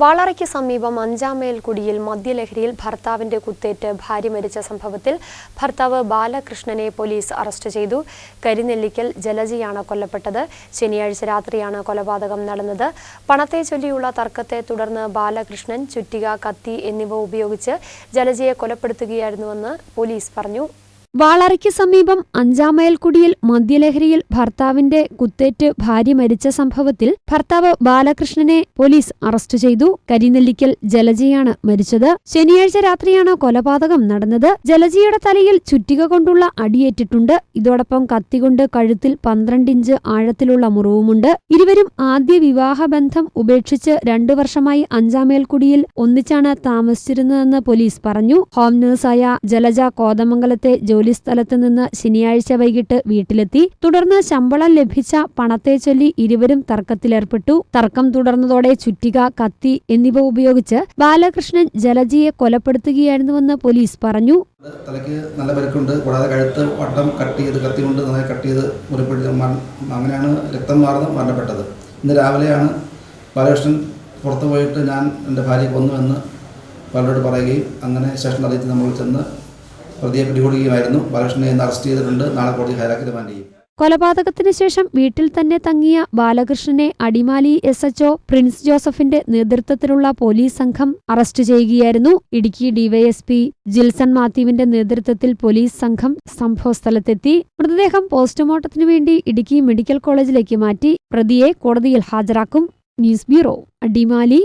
വാളറയ്ക്ക് സമീപം അഞ്ചാം കുടിയിൽ മദ്യലഹരിയിൽ ഭർത്താവിന്റെ കുത്തേറ്റ് ഭാര്യ മരിച്ച സംഭവത്തിൽ ഭർത്താവ് ബാലകൃഷ്ണനെ പോലീസ് അറസ്റ്റ് ചെയ്തു. കരിനെല്ലിക്കൽ ജലജിയാണ് കൊല്ലപ്പെട്ടത്. ശനിയാഴ്ച രാത്രിയാണ് കൊലപാതകം നടന്നത്. പണത്തെ ചൊല്ലിയുള്ള തർക്കത്തെ തുടർന്ന് ബാലകൃഷ്ണൻ ചുറ്റിക കത്തി എന്നിവ ഉപയോഗിച്ച് ജലജിയെ കൊലപ്പെടുത്തുകയായിരുന്നുവെന്ന് പോലീസ് പറഞ്ഞു. വാളറയ്ക്ക് സമീപം അഞ്ചാമയൽക്കുടിയിൽ മദ്യലഹരിയിൽ ഭർത്താവിന്റെ കുത്തേറ്റ് ഭാര്യ മരിച്ച സംഭവത്തിൽ ഭർത്താവ് ബാലകൃഷ്ണനെ പോലീസ് അറസ്റ്റ് ചെയ്തു. കരിനെല്ലിക്കൽ ജലജയാണ് മരിച്ചത്. ശനിയാഴ്ച രാത്രിയാണ് കൊലപാതകം നടന്നത്. ജലജിയുടെ തലയിൽ ചുറ്റിക കൊണ്ടുള്ള അടിയേറ്റിട്ടുണ്ട്. ഇതോടൊപ്പം കത്തികൊണ്ട് കഴുത്തിൽ പന്ത്രണ്ട് ഇഞ്ച് ആഴത്തിലുള്ള മുറിവുമുണ്ട്. ഇരുവരും ആദ്യ വിവാഹബന്ധം ഉപേക്ഷിച്ച് രണ്ടു വർഷമായി അഞ്ചാമേൽക്കുടിയിൽ ഒന്നിച്ചാണ് താമസിച്ചിരുന്നതെന്ന് പോലീസ് പറഞ്ഞു. ഹോം നേഴ്സായ ജലജ കോതമംഗലത്തെ ജോലിസ്ഥലത്ത് നിന്ന് ശനിയാഴ്ച വൈകിട്ട് വീട്ടിലെത്തി. തുടർന്ന് ശമ്പളം ലഭിച്ച പണത്തെ ചൊല്ലി ഇരുവരും തർക്കത്തിലേർപ്പെട്ടു. തർക്കം തുടർന്നതോടെ ചുറ്റിക കത്തി എന്നിവ ഉപയോഗിച്ച് ബാലകൃഷ്ണൻ ജലജിയെ കൊലപ്പെടുത്തുകയായിരുന്നുവെന്ന് പോലീസ് പറഞ്ഞു. തലയ്ക്ക് നല്ല പരിക്കുണ്ട്. കൂടാതെ കഴുത്ത് വട്ടം കട്ട് ചെയ്ത് കത്തി കൊണ്ട് നന്നായി കട്ട് ചെയ്ത് മുറിപ്പെടുത്തി അങ്ങനെയാണ് രക്തം മാറുന്നത് മരണപ്പെട്ടത്. ഇന്ന് രാവിലെയാണ് ബാലകൃഷ്ണൻ പുറത്തു പോയിട്ട് ഞാൻ എന്റെ ഭാര്യ കൊന്നുവെന്ന് പലരോട് പറയുകയും അങ്ങനെ സ്റ്റേഷൻ അറിയിച്ച് നമ്മൾ ചെന്ന് പ്രതിയെ പിടികൂടുകയുമായിരുന്നു. ബാലകൃഷ്ണനെ ഇന്ന് അറസ്റ്റ് ചെയ്തിട്ടുണ്ട്. നാളെ കോടതി റിമാൻഡ് ചെയ്യും. കൊലപാതകത്തിന് ശേഷം വീട്ടിൽ തന്നെ തങ്ങിയ ബാലകൃഷ്ണനെ അടിമാലി എസ് എച്ച്ഒ പ്രിൻസ് ജോസഫിന്റെ നേതൃത്വത്തിലുള്ള പോലീസ് സംഘം അറസ്റ്റ് ചെയ്യുകയായിരുന്നു. ഇടുക്കി ഡിവൈഎസ്പി ജിൽസൺ മാത്യുവിന്റെ നേതൃത്വത്തിൽ പോലീസ് സംഘം സംഭവസ്ഥലത്തെത്തി. മൃതദേഹം പോസ്റ്റ്മോർട്ടത്തിനു വേണ്ടി ഇടുക്കി മെഡിക്കൽ കോളേജിലേക്ക് മാറ്റി പ്രതിയെ കോടതിയിൽ ഹാജരാക്കും. News bureau Adimali.